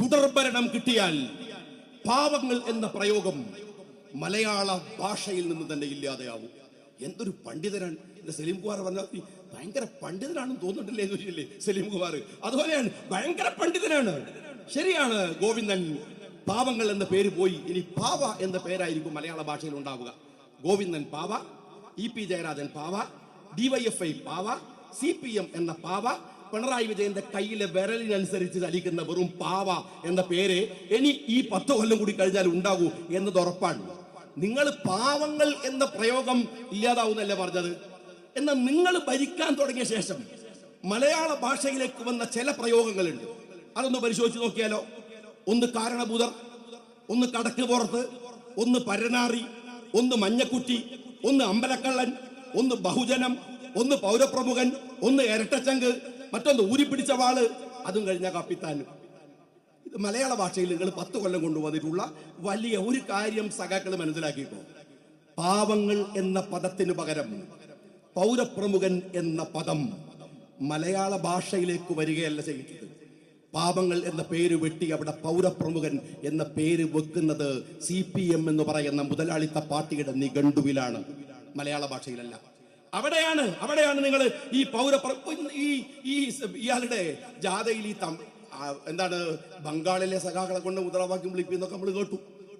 തുടർഭരണം കിട്ടിയാൽ പാവങ്ങൾ എന്ന പ്രയോഗം മലയാള ഭാഷയിൽ നിന്ന് തന്നെ ഇല്ലാതെയാവും. എന്തൊരു പണ്ഡിതനാണ് എന്റെ സലീം കുമാർ പറഞ്ഞ ഭയങ്കര പണ്ഡിതനാണെന്ന് തോന്നുന്നില്ലേ എന്ന് ചോദിച്ചില്ലേ? സലീം കുമാർ. അതുപോലെയാണ് ഭയങ്കര പണ്ഡിതനാണ്. ശരിയാണ് ഗോവിന്ദൻ. പാവങ്ങൾ എന്ന പേര് പോയി. ഇനി പാവ എന്ന പേരായിരിക്കും മലയാള ഭാഷയിൽ ഉണ്ടാവുക. ഗോവിന്ദൻ പാവ ഇ പി ജയരാജൻ പാവ ഡിവൈഎഫ്ഐ പാവ സി പി എം എന്ന പാവ പിണറായി വിജയന്റെ കയ്യിലെ വിരലിനനുസരിച്ച് ചലിക്കുന്ന വെറും പാവ എന്ന പേര് ഇനി ഈ പത്ത് കൊല്ലം കൂടി കഴിഞ്ഞാൽ ഉണ്ടാകൂ എന്നത് ഉറപ്പാണ്. നിങ്ങൾ പാവങ്ങൾ എന്ന പ്രയോഗം ഇല്ലാതാവുന്നല്ലേ പറഞ്ഞത്? എന്നാൽ നിങ്ങൾ ഭരിക്കാൻ തുടങ്ങിയ ശേഷം മലയാള ഭാഷയിലേക്ക് വന്ന ചില പ്രയോഗങ്ങളുണ്ട്. അതൊന്ന് പരിശോധിച്ച് നോക്കിയാലോ? ഒന്ന് കാരണഭൂതർ ഒന്ന് കടക്ക് പുറത്ത് ഒന്ന് പരനാറി ഒന്ന് മഞ്ഞക്കുറ്റി ഒന്ന് അമ്പലക്കള്ളൻ ഒന്ന് ബഹുജനം ഒന്ന് പൗരപ്രമുഖൻ ഒന്ന് ഇരട്ടച്ചങ്ക് മറ്റൊന്ന് ഊരിപ്പിടിച്ച വാൾ അതും കഴിഞ്ഞ കപ്പിത്താനും. ഇത് മലയാള ഭാഷയിൽ നിങ്ങൾ പത്ത് കൊല്ലം കൊണ്ടുവന്നിട്ടുള്ള വലിയ ഒരു കാര്യം സഖാക്കൾ മനസ്സിലാക്കിയിട്ടോ പാവങ്ങൾ എന്ന പദത്തിന് പകരം പൗരപ്രമുഖൻ എന്ന പദം മലയാള ഭാഷയിലേക്ക് വരികയല്ല ചെയ്തത്. പാപങ്ങൾ എന്ന പേര് വെട്ടി അവിടെ പൗരപ്രമുഖൻ എന്ന പേര് വെക്കുന്നത് സി പി എം എന്ന് പറയുന്ന മുതലാളിത്ത പാർട്ടിയുടെ നിഘണ്ടുവിലാണ്. മലയാള ഭാഷയിലല്ല. അവിടെയാണ് അവിടെയാണ് നിങ്ങൾ ഈ പൗര ഈ ഈ ഇയാളുടെ ജാഥയിൽ ഈ എന്താണ് ബംഗാളിലെ സഖാക്കളെ കൊണ്ട് മുദ്രാവാക്യം വിളിപ്പിക്കുന്നൊക്കെ നമ്മൾ കേട്ടു.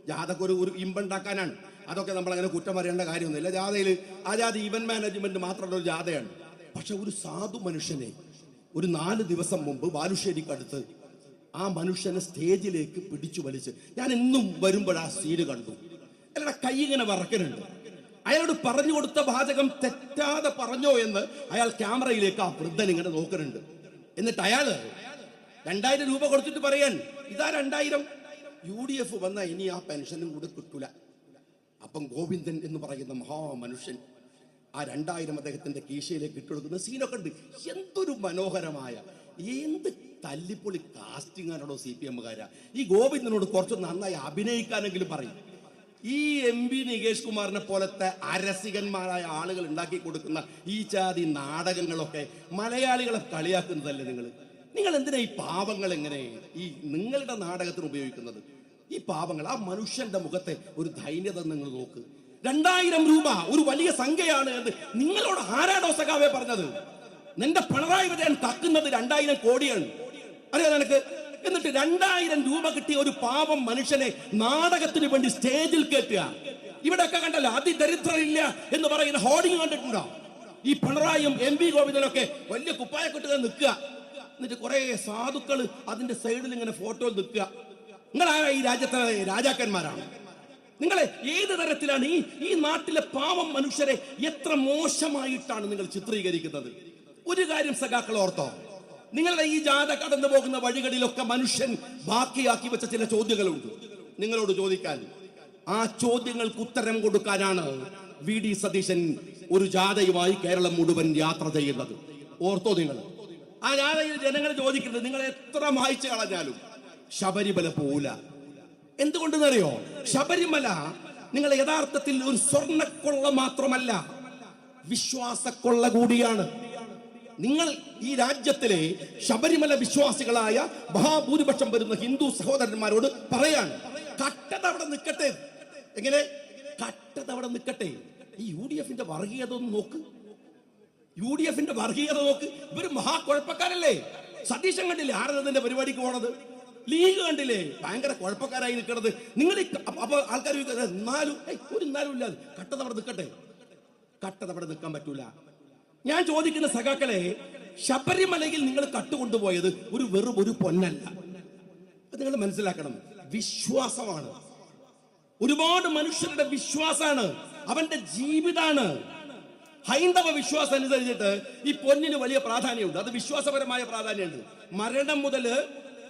ജാഥക്ക് ഒരു ഒരു ഇമ്പുണ്ടാക്കാനാണ്. അതൊക്കെ നമ്മൾ അങ്ങനെ കുറ്റം പറയേണ്ട കാര്യമൊന്നുമില്ല. ജാഥയിൽ ആ ജാഥ ഇവന്റ് മാനേജ്മെന്റ് മാത്രമുള്ള ഒരു ജാഥയാണ്. പക്ഷെ ഒരു സാധു മനുഷ്യനെ ഒരു നാല് ദിവസം മുമ്പ് ബാലുശ്ശേരിക്കടുത്ത് ആ മനുഷ്യനെ സ്റ്റേജിലേക്ക് പിടിച്ചു വലിച്ച് ഞാൻ എന്നും വരുമ്പോൾ ആ സീന് കണ്ടു. അയാളുടെ കൈ ഇങ്ങനെ വറക്കുന്നുണ്ട് അയാളോട് പറഞ്ഞു കൊടുത്ത വാചകം തെറ്റാതെ പറഞ്ഞോ എന്ന് അയാൾ ക്യാമറയിലേക്ക് ആ വൃദ്ധൻ ഇങ്ങനെ നോക്കുന്നുണ്ട്. എന്നിട്ട് അയാൾ രണ്ടായിരം രൂപ കൊടുത്തിട്ട് പറയാൻ. ഇതാ രണ്ടായിരം. യു ഡി എഫ് വന്ന ഇനി ആ പെൻഷനും കൂടെ കിട്ടൂല. അപ്പം ഗോവിന്ദൻ എന്ന് പറയുന്ന മഹാമനുഷ്യൻ ആ രണ്ടായിരം അദ്ദേഹത്തിന്റെ കീശയിലേക്ക് ഇട്ടുകൊടുക്കുന്ന സീനൊക്കെ ഉണ്ട്. എന്തൊരു മനോഹരമായ എന്ത് തല്ലിപ്പൊളി കാസ്റ്റിംഗ് ആണോ സി പി എമ്മുകാരാ. ഈ ഗോവിന്ദനോട് കുറച്ച് നന്നായി അഭിനയിക്കാനെങ്കിലും പറയും. ഈ എം പി നികേഷ് കുമാറിനെ പോലത്തെ അരസികന്മാരായ ആളുകൾ ഉണ്ടാക്കി കൊടുക്കുന്ന ഈ ജാതി നാടകങ്ങളൊക്കെ മലയാളികളെ കളിയാക്കുന്നതല്ലേ നിങ്ങൾ? നിങ്ങൾ എന്തിനാ ഈ പാവങ്ങൾ എങ്ങനെ ഈ നിങ്ങളുടെ നാടകത്തിന് ഉപയോഗിക്കുന്നത്? ഈ പാവങ്ങൾ ആ മനുഷ്യന്റെ മുഖത്തെ ഒരു ധൈര്യത നിങ്ങൾ നോക്ക്. രണ്ടായിരം രൂപ ഒരു വലിയ സംഖ്യയാണ് എന്ന് നിങ്ങളോട് ആരാടോ സഖാവേ പറഞ്ഞത്? നിന്റെ പിണറായി വിജയൻ തക്കുന്നത് രണ്ടായിരം കോടിയാണ്. അറിയാം നിനക്ക്? എന്നിട്ട് രണ്ടായിരം രൂപ കിട്ടിയ ഒരു പാവം മനുഷ്യനെ നാടകത്തിന് വേണ്ടി സ്റ്റേജിൽ കയറ്റുക ഇവിടെയൊക്കെ കണ്ടല്ലോ അതിദരിദ്രരില്ല എന്ന് പറയുന്ന ഹോർഡിങ് കണ്ടിട്ടുണ്ടോ? ഈ പിണറായും എം വി ഗോവിന്ദനൊക്കെ വലിയ കുപ്പായ കിട്ടുക നിൽക്കുക. എന്നിട്ട് കുറെ സാധുക്കൾ അതിന്റെ സൈഡിൽ ഇങ്ങനെ ഫോട്ടോയിൽ നിൽക്കുക. നിങ്ങളാരാ ഈ രാജ്യത്തെ രാജാക്കന്മാരാണ്? നിങ്ങളെ ഏത് തരത്തിലാണ് ഈ ഈ നാട്ടിലെ പാവം മനുഷ്യരെ എത്ര മോശമായിട്ടാണ് നിങ്ങൾ ചിത്രീകരിക്കുന്നത്? ഒരു കാര്യം സഖാക്കൾ ഓർത്തോ. നിങ്ങളുടെ ഈ ജാഥ കടന്നു പോകുന്ന വഴികളിലൊക്കെ മനുഷ്യൻ ബാക്കിയാക്കി വെച്ച ചില ചോദ്യങ്ങളുണ്ട്. നിങ്ങളോട് ചോദിക്കാൻ ആ ചോദ്യങ്ങൾക്ക് ഉത്തരം കൊടുക്കാനാണ് വി ഡി സതീശൻ ഒരു ജാഥയുമായി കേരളം മുഴുവൻ യാത്ര ചെയ്യുന്നത്. ഓർത്തോ നിങ്ങൾ. ആ ജാഥയിൽ ജനങ്ങൾ ചോദിക്കുന്നത് നിങ്ങൾ എത്ര മായ്ച്ചു കളഞ്ഞാലും ശബരിമല പോല എന്തുകൊണ്ടെന്നറിയോ? ശബരിമല നിങ്ങൾ യഥാർത്ഥത്തിൽ ഒരു സ്വർണക്കൊള്ള മാത്രമല്ല വിശ്വാസക്കൊള്ള കൂടിയാണ്. നിങ്ങൾ ഈ രാജ്യത്തിലെ ശബരിമല വിശ്വാസികളായ മഹാഭൂരിപക്ഷം വരുന്ന ഹിന്ദു സഹോദരന്മാരോട് പറയാണ് കട്ടത അവിടെ നിൽക്കട്ടെ. എങ്ങനെ? കട്ടത അവിടെ നിൽക്കട്ടെ. ഈ യു ഡി എഫിന്റെ വർഗീയത ഒന്ന് നോക്ക്. യു ഡി എഫിന്റെ വർഗീയത നോക്ക്. ഇവർ മഹാകുഴപ്പക്കാരല്ലേ? സതീശൻ കണ്ടില്ലേ ആരതിന്റെ പരിപാടിക്ക് പോണത്? ലീഗ് കണ്ടില്ലേ? ഭയങ്കര കുഴപ്പക്കാരായി നിൽക്കണത്. നിങ്ങൾ അപ്പൊ ആൾക്കാർ ഒരു നാലും ഇല്ലാതെ കട്ടതവിടെ നിൽക്കട്ടെ. കട്ടതവിടെ നിൽക്കാൻ പറ്റൂല. ഞാൻ ചോദിക്കുന്ന സഖാക്കളെ ശബരിമലയിൽ നിങ്ങൾ കട്ടുകൊണ്ടുപോയത് ഒരു വെറും ഒരു പൊന്നല്ല. അത് നിങ്ങൾ മനസ്സിലാക്കണം. വിശ്വാസമാണ്. ഒരുപാട് മനുഷ്യരുടെ വിശ്വാസാണ്. അവന്റെ ജീവിതാണ്. ഹൈന്ദവ വിശ്വാസം അനുസരിച്ചിട്ട് ഈ പൊന്നിന് വലിയ പ്രാധാന്യമുണ്ട്. അത് വിശ്വാസപരമായ പ്രാധാന്യമുണ്ട്. മരണം മുതൽ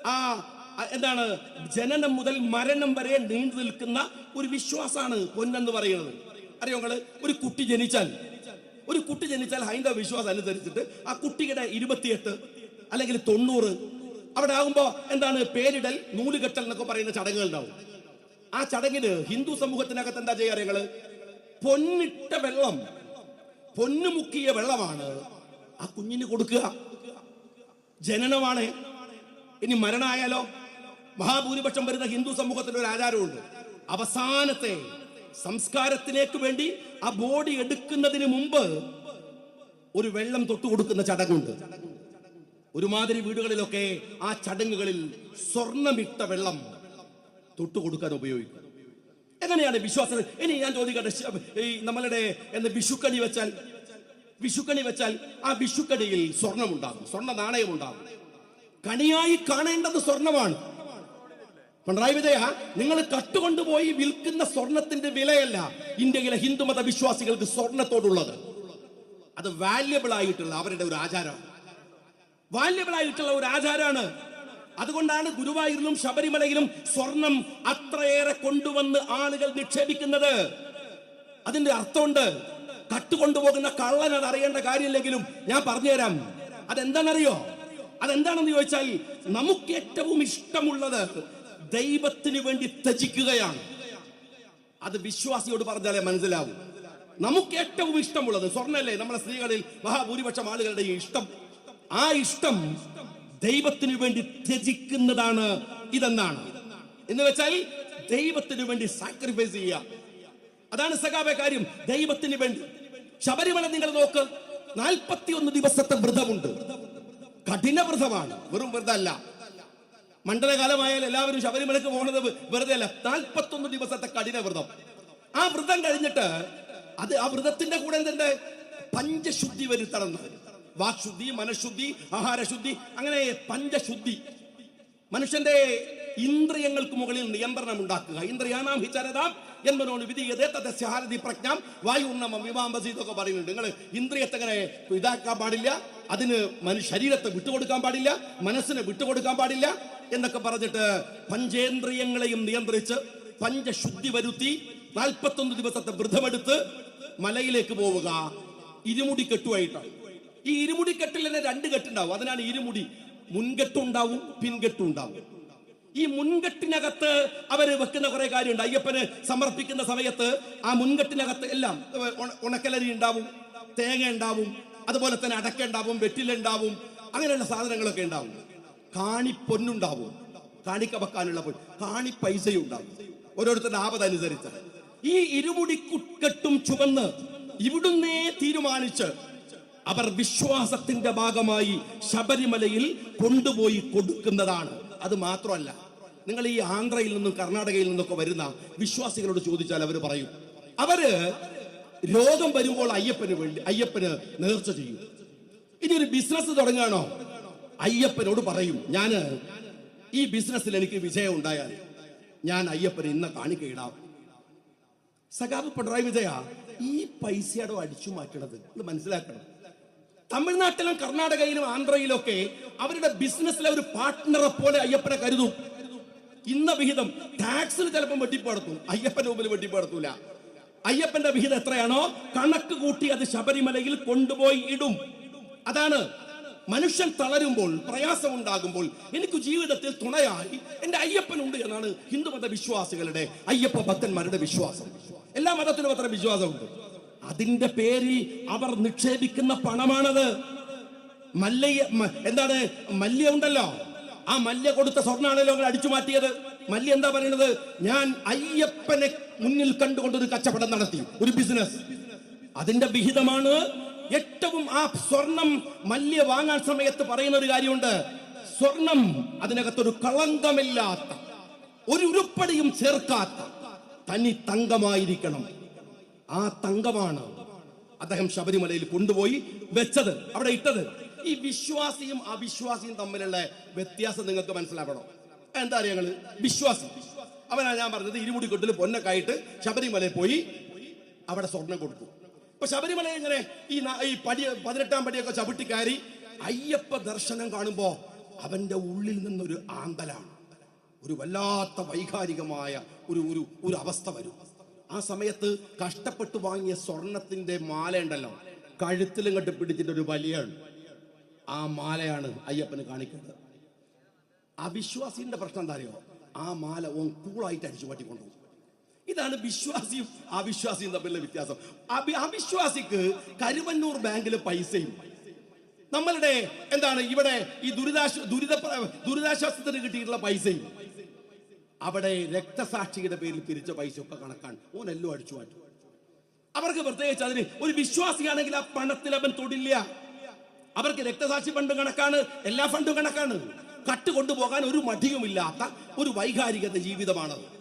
ആ എന്താണ് ജനനം മുതൽ മരണം വരെ നീണ്ടു നിൽക്കുന്ന ഒരു വിശ്വാസമാണ് പൊന്നെന്ന് പറയുന്നത്. അറിയോ ഒരു കുട്ടി ജനിച്ചാൽ ഒരു കുട്ടി ജനിച്ചാൽ ഹൈന്ദവ വിശ്വാസം അനുസരിച്ചിട്ട് ആ കുട്ടിയുടെ ഇരുപത്തിയെട്ട് അല്ലെങ്കിൽ തൊണ്ണൂറ് അവിടെ ആകുമ്പോ എന്താണ് പേരിടൽ നൂലുകെട്ടൽ എന്നൊക്കെ പറയുന്ന ചടങ്ങുകൾ ഉണ്ടാവും. ആ ചടങ്ങിന് ഹിന്ദു സമൂഹത്തിനകത്ത് എന്താ ചെയ്യാറ് ഞങ്ങൾ പൊന്നിട്ട വെള്ളം പൊന്നു മുക്കിയ വെള്ളമാണ് ആ കുഞ്ഞിന് കൊടുക്കുക. ജനനമാണ്. ഇനി മരണമായാലോ? മഹാഭൂരിപക്ഷം വരുന്ന ഹിന്ദു സമൂഹത്തിന്റെ ഒരു ആചാരമുണ്ട്. അവസാനത്തെ സംസ്കാരത്തിലേക്ക് വേണ്ടി ആ ബോഡി എടുക്കുന്നതിന് മുമ്പ് ഒരു വെള്ളം തൊട്ടു കൊടുക്കുന്ന ചടങ്ങുണ്ട്. ഒരുമാതിരി വീടുകളിലൊക്കെ ആ ചടങ്ങുകളിൽ സ്വർണമിട്ട വെള്ളം തൊട്ടു കൊടുക്കാൻ ഉപയോഗിക്കും. എങ്ങനെയാണ് വിശ്വാസം ഇനി ഞാൻ ചോദിക്കട്ടെ ഈ നമ്മളുടെ എന്താ വിഷുക്കണി വെച്ചാൽ വിഷുക്കണി വെച്ചാൽ ആ വിഷുക്കണിയിൽ സ്വർണമുണ്ടാകും സ്വർണ നാണയം ഉണ്ടാകും കണിയായി കാണേണ്ടത് സ്വർണമാണ്. പിണറായി വിജയ നിങ്ങൾ കട്ടുകൊണ്ടുപോയി വിൽക്കുന്ന സ്വർണത്തിന്റെ വിലയല്ല ഇന്ത്യയിലെ ഹിന്ദുമത വിശ്വാസികൾക്ക് സ്വർണത്തോടുള്ളത്. അത് വാല്യബിൾ ആയിട്ടുള്ള അവരുടെ ഒരു ആചാരമാണ്. വാല്യബിൾ ആയിട്ടുള്ള ഒരു ആചാരമാണ്. അതുകൊണ്ടാണ് ഗുരുവായൂരിലും ശബരിമലയിലും സ്വർണം അത്രയേറെ കൊണ്ടുവന്ന് ആളുകൾ നിക്ഷേപിക്കുന്നത്. അതിന്റെ അർത്ഥമുണ്ട് കട്ടുകൊണ്ടുപോകുന്ന കള്ളൻ അത് അറിയേണ്ട കാര്യമില്ലെങ്കിലും ഞാൻ പറഞ്ഞുതരാം. അതെന്താണെന്നറിയോ? അതെന്താണെന്ന് ചോദിച്ചാൽ നമുക്ക് ഏറ്റവും ഇഷ്ടമുള്ളത് ദൈവത്തിന് വേണ്ടി ത്യജിക്കുകയാണ്. അത് വിശ്വാസിയോട് പറഞ്ഞാലേ മനസ്സിലാവും. നമുക്ക് ഏറ്റവും ഇഷ്ടമുള്ളത് സ്വർണല്ലേ? നമ്മളെ സ്ത്രീകളിൽ മഹാഭൂരിപക്ഷം ആളുകളുടെ ഇഷ്ടം. ആ ഇഷ്ടം ദൈവത്തിന് വേണ്ടി ത്യജിക്കുന്നതാണ് ഇതെന്നാണ്. എന്ന് വെച്ചാൽ ദൈവത്തിന് വേണ്ടി സാക്രിഫൈസ് ചെയ്യുക. അതാണ് സഖാബെ കാര്യം. ദൈവത്തിന് വേണ്ടി. ശബരിമല നിങ്ങൾ നോക്ക്. നാൽപ്പത്തി ഒന്ന് ദിവസത്തെ വ്രതമുണ്ട്. കഠിന വ്രതമാണ് വെറും വ്രതമല്ല. മണ്ഡലകാലമായാൽ എല്ലാവരും ശബരിമലക്ക് പോകുന്നത് വെറുതെ അല്ല നാൽപ്പത്തൊന്ന് ദിവസത്തെ കഠിന വ്രതം ആ വ്രതം കഴിഞ്ഞിട്ട് അത് ആ വ്രതത്തിന്റെ കൂടെ എന്തുണ്ട്? പഞ്ചശുദ്ധി വരുത്തണം. വാക്ശുദ്ധി മനഃശുദ്ധി ആഹാരശുദ്ധി അങ്ങനെ പഞ്ചശുദ്ധി. മനുഷ്യന്റെ ഇന്ദ്രിയങ്ങൾക്ക് മുകളിൽ നിയന്ത്രണം ഉണ്ടാക്കുക. ഇന്ദ്രിയാനാം ഹിചരതാം എന്മനോട് വിധിയതേ തദ്സ്യാരതി പ്രജ്ഞാം വായുർണമം വിവാമ്പസി ഇതൊക്കെ പറയുന്നുണ്ട്. നിങ്ങൾ ഇന്ദ്രിയത്തെ അങ്ങനെ ഇതാക്കാൻ പാടില്ല അതിന് മനു ശരീരത്തെ വിട്ടുകൊടുക്കാൻ പാടില്ല മനസ്സിനെ വിട്ടുകൊടുക്കാൻ പാടില്ല എന്നൊക്കെ പറഞ്ഞിട്ട് പഞ്ചേന്ദ്രിയങ്ങളെയും നിയന്ത്രിച്ച് പഞ്ചശുദ്ധി വരുത്തി നാൽപ്പത്തൊന്ന് ദിവസത്തെ വ്രതമെടുത്ത് മലയിലേക്ക് പോവുക. ഇരുമുടി കെട്ടുമായിട്ടാണ് ഈ ഇരുമുടി കെട്ടിൽ തന്നെ രണ്ട് കെട്ടുണ്ടാവും. അതിനാണ് ഇരുമുടി. മുൻകെട്ടുണ്ടാവും പിൻകെട്ടുണ്ടാവും ഈ മുൻകെട്ടിനകത്ത് അവർ വെക്കുന്ന കുറെ കാര്യമുണ്ട്. അയ്യപ്പന് സമർപ്പിക്കുന്ന സമയത്ത് ആ മുൻകെട്ടിനകത്ത് എല്ലാം ഉണക്കലരി ഉണ്ടാവും തേങ്ങ ഉണ്ടാവും അതുപോലെ തന്നെ അടക്ക ഉണ്ടാവും വെറ്റില ഉണ്ടാവും അങ്ങനെയുള്ള സാധനങ്ങളൊക്കെ ഉണ്ടാവും. കാണി പൊന്നുണ്ടാവും കാണിക്ക വെക്കാനുള്ള പൊന്ന് കാണി പൈസയും ഉണ്ടാവും ഓരോരുത്തരുടെ ആപതനുസരിച്ച്. ഈ ഇരുമുടി കുട്ടും ചുവന്ന് ഇവിടുന്നേ തീരുമാനിച്ച് അവർ വിശ്വാസത്തിന്റെ ഭാഗമായി ശബരിമലയിൽ കൊണ്ടുപോയി കൊടുക്കുന്നതാണ്. അത് മാത്രമല്ല നിങ്ങൾ ഈ ആന്ധ്രയിൽ നിന്നും കർണാടകയിൽ നിന്നൊക്കെ വരുന്ന വിശ്വാസികളോട് ചോദിച്ചാൽ അവർ പറയും അവർ രോഗം വരുമ്പോൾ അയ്യപ്പന് വേണ്ടി അയ്യപ്പന് നേർച്ച ചെയ്യും. ഇനി ഒരു ബിസിനസ് തുടങ്ങുകയാണോ? അയ്യപ്പനോട് പറയും ഞാൻ ഈ ബിസിനസ്സിൽ എനിക്ക് വിജയം ഉണ്ടായാൽ ഞാൻ അയ്യപ്പന് ഇന്ന കാണിക്കയിടാം. സഖാബ് പിണറായി വിജയ ഈ പൈസയുടെ അടിച്ചു മാറ്റണത്? ഇത് മനസ്സിലാക്കണം. തമിഴ്നാട്ടിലും കർണാടകയിലും ആന്ധ്രയിലൊക്കെ അവരുടെ ബിസിനസ്സിലെ ഒരു പാർട്ട്ണറെ പോലെ അയ്യപ്പനെ കരുതും. ഇന്ന വിഹിതം ടാക്സിൽ ചിലപ്പോൾ വെട്ടിപ്പടുത്തും അയ്യപ്പൻ രൂപയിൽ വെട്ടിപ്പടുത്തൂല. അയ്യപ്പന്റെ വിഹിതം എത്രയാണോ? കണക്ക് കൂട്ടി അത് ശബരിമലയിൽ കൊണ്ടുപോയി ഇടും. അതാണ് മനുഷ്യൻ തളരുമ്പോൾ പ്രയാസമുണ്ടാകുമ്പോൾ എനിക്ക് ജീവിതത്തിൽ തുണയായി എന്റെ അയ്യപ്പനുണ്ട് എന്നാണ് ഹിന്ദുമത വിശ്വാസികളുടെ അയ്യപ്പ ഭക്തന്മാരുടെ വിശ്വാസം. എല്ലാ മതത്തിലും അത്ര വിശ്വാസമുണ്ട്. അതിന്റെ പേരിൽ അവർ നിക്ഷേപിക്കുന്ന പണമാണത്. മല്ലയ്യ എന്താണ് മല്യ ഉണ്ടല്ലോ. ആ മല്യ കൊടുത്ത സ്വർണാണല്ലോ അവർ അടിച്ചു മാറ്റിയത്. മല്യ എന്താ പറയുന്നത് ഞാൻ അയ്യപ്പനെ മുന്നിൽ കണ്ടുകൊണ്ട് ഒരു കച്ചവടം നടത്തി ഒരു ബിസിനസ്. അതിന്റെ വിഹിതമാണ് ഏറ്റവും ആ സ്വർണം മല്യ വാങ്ങാൻ സമയത്ത് പറയുന്ന ഒരു കാര്യമുണ്ട്. സ്വർണം അതിനകത്തൊരു കളങ്കമില്ലാത്ത ഒരു ഉരുപ്പടിയും ചേർക്കാത്ത തനി തങ്കമായിരിക്കണം. ആ തങ്കമാണ് അദ്ദേഹം ശബരിമലയിൽ കൊണ്ടുപോയി വെച്ചത്. അവിടെ ഇട്ടത്. ഈ വിശ്വാസിയും അവിശ്വാസിയും തമ്മിലുള്ള വ്യത്യാസം നിങ്ങൾക്ക് മനസ്സിലാക്കണം എന്താ അറിയാ വിശ്വാസി. അവനാ ഞാൻ പറഞ്ഞത് ഇരുമുടി കൊട്ടിൽ പൊന്നക്കായിട്ട് ശബരിമലയിൽ പോയി അവിടെ സ്വർണം കൊടുത്തു. ഇപ്പൊ ശബരിമല എങ്ങനെ ഈ ഈ പടി പതിനെട്ടാം പടിയൊക്കെ ചവിട്ടി കയറി അയ്യപ്പ ദർശനം കാണുമ്പോ അവന്റെ ഉള്ളിൽ നിന്നൊരു ആന്തലാണ് ഒരു വല്ലാത്ത വൈകാരികമായ ഒരു ഒരു ഒരു അവസ്ഥ വരും. ആ സമയത്ത് കഷ്ടപ്പെട്ട് വാങ്ങിയ സ്വർണത്തിന്റെ മാല ഉണ്ടല്ലോ. കഴുത്തിലും കണ്ട് പിടിച്ചിട്ട് ഒരു വലിയാണ്. ആ മാലയാണ് അയ്യപ്പന് കാണിക്കുന്നത് അവിശ്വാസിന്റെ പ്രശ്നം എന്താ അറിയോ? ആ മാല ഓൻ കൂളായിട്ട് അടിച്ചു മാറ്റിക്കൊണ്ടുപോകും ഇതാണ് വിശ്വാസിയും അവിശ്വാസിയും തമ്മിലുള്ള വ്യത്യാസം. അവിശ്വാസിക്ക് കരുവന്നൂർ ബാങ്കിൽ പൈസയും. നമ്മളുടെ എന്താണ് ഇവിടെ ഈ ദുരിതാശ്വ ദുരിത ദുരിതാശ്വാസത്തിന് കിട്ടിയിട്ടുള്ള പൈസയും. അവിടെ രക്തസാക്ഷിയുടെ പേരിൽ പിരിച്ച പൈസ ഒക്കെ കണക്കാണ് ഓനെല്ലോ അടിച്ചു മാറ്റും. അവർക്ക് പ്രത്യേകിച്ച് അതിന് ഒരു വിശ്വാസിയാണെങ്കിൽ ആ പണത്തിൽ അവൻ തൊടില്ല. അവർക്ക് രക്തസാക്ഷി ഫണ്ട് കണക്കാണ് എല്ലാ ഫണ്ടും കണക്കാണ്. കട്ട് കൊണ്ടുപോകാൻ ഒരു മടിയുമില്ലാത്ത ഒരു വൈകാരികത ജീവിതമാണത്.